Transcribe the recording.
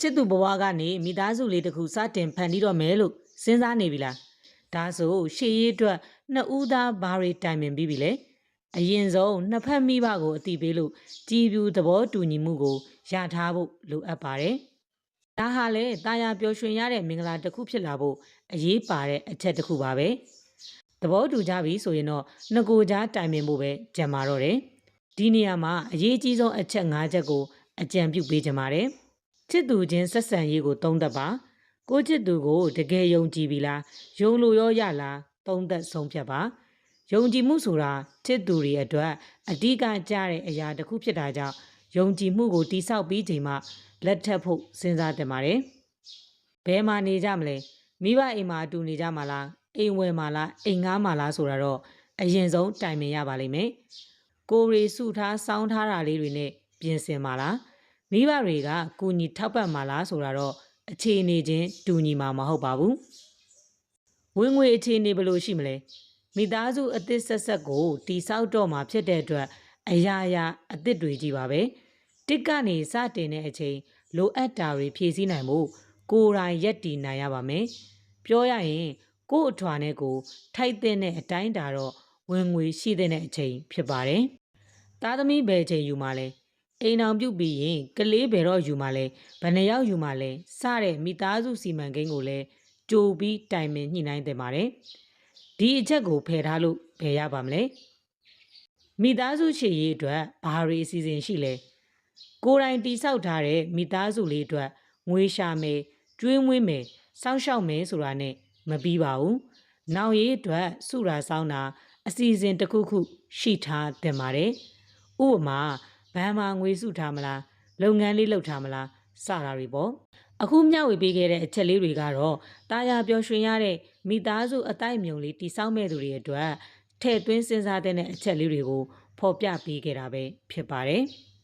ချစ်သူဘဝကနေမိသားစုလေးတစ်ခုစတင်ဖန်တီးတော့မယ်လို့စဉ်းစားနေပြီလားဒါဆိုရှေ့ရေးအတွက်နှစ်ဦးသားဘာတွေတိုင်ပင်ပြီးပြီလဲအရင်ဆုံးနှစ်ဖက်မိဘကိုအတိပေးလို့ကြည်ပြူသဘောတူညီမှုကိုရထားဖို့လိုအပ်ပါတယ်ဒါဟာလေတာယာပျော်ရွှင်ရတဲ့မင်္ဂလာတစ်ခုဖြစ်လာဖို့အရေးပါတဲ့အချက်တစ်ခုပါပဲသဘောတူကြပြီဆိုရင်တော့နှစ်ကိုယ်ကြားတိုင်ပင်ဖို့ပဲကြံပါတော့တယ်ဒီနေရာမှာအရေးကြီးဆုံးအချက်၅ချက်ကိုအကြံပြုပေးကြပါတယ် ချစ်သူချင်းဆက်ဆံရေးကိုသုံးသပ်ပါကိုချစ်သူကိုတကယ်ယုံကြည်ပြီလားယုံလို့ရောရလားသုံးသပ်ဆုံးဖြတ်ပါယုံကြည်မှုဆိုတာချစ်သူတွေအတွက်အဓိကကျတဲ့အရာတစ်ခုဖြစ်တာကြောင့်ယုံကြည်မှုကိုတိဆောက်ပြီးချိန်မှလက်ထပ်ဖို့စဉ်းစားတင်ပါတယ်ဘယ်မှာနေကြမလဲမိဘအိမ်မှာအတူနေကြမှာလားအိမ်ဝယ်မှာလားအိမ်ငားမှာလားဆိုတာတော့အရင်ဆုံးတိုင်ပင်ရပါလိမ့်မယ်ကိုရီစုထားစောင်းထားတာလေးတွေနဲ့ပြင်ဆင်ပါလား မိဘတွေကကူညီထောက်ပံ့မှာလားဆိုတာတော့အခြေအနေချင်းတူညီမှာမဟုတ်ပါဘူးဝင်ငွေအခြေအနေဘယ်လိုရှိမလဲမိသားစုအသစ်ဆက်ဆက်ကိုတိဆောက်တော့မှာဖြစ်တဲ့အတွက်အရာရာအသစ်တွေကြီးပါပဲတစ်ကနေစတင်တဲ့အချိန်လိုအပ်တာတွေဖြည့်ဆည်းနိုင်ဖို့ကိုယ်တိုင်ရက်တည်နိုင်ရပါမယ်ပြောရရင်ကိုယ့်အထွာနဲ့ကိုယ်ထိုက်တဲ့အတိုင်းတာတော့ဝင်ငွေရှိတဲ့အချိန်ဖြစ်ပါတယ်သားသမီးဘယ်အချိန်ယူမှာလဲ အိမ်အောင်ပြုတ်ပြီးရင်ကလေးဘယ်တော့ယူမှလဲဘယ်နှယောက်ယူမှလဲစတဲ့မိသားစုစီမံကိန်းကိုလည်းကြိုပြီးတိုင်ပင်ညှိနှိုင်းတင်ပါတယ်။ဒီအချက်ကိုဖယ်ထားလို့ဖယ်ရပါမလဲ။မိသားစုရှိရေးအတွက်ဘာတွေအစီအစဉ်ရှိလဲ။ကိုယ်တိုင်တိဆောက်ထားတဲ့မိသားစုလေးအတွက်ငွေရှာမယ်၊ကျွေးမွေးမယ်၊စောင့်ရှောက်မယ်ဆိုတာနဲ့မပြီးပါဘူး။နောင်ရေးအတွက်စုရာစောင်းတာအစီအစဉ်တစ်ခုခုရှိထားတင်ပါတယ်။ဥပမာ ဘဏ်မှာငွေစုထားမလားလုပ်ငန်းလေးလုပ်ထားမလားစတာတွေပေါ့အခုမျှဝေပေးခဲ့တဲ့အချက်လေးတွေကတော့တာယာပျော်ရွှင်ရတဲ့မိသားစုအတိုက်မြုံလေးတိဆောက်မဲ့သူတွေအတွက်ထည့်သွင်းစဉ်းစားတဲ့အချက်လေးတွေကိုဖော်ပြပေးခဲ့တာပဲဖြစ်ပါတယ်။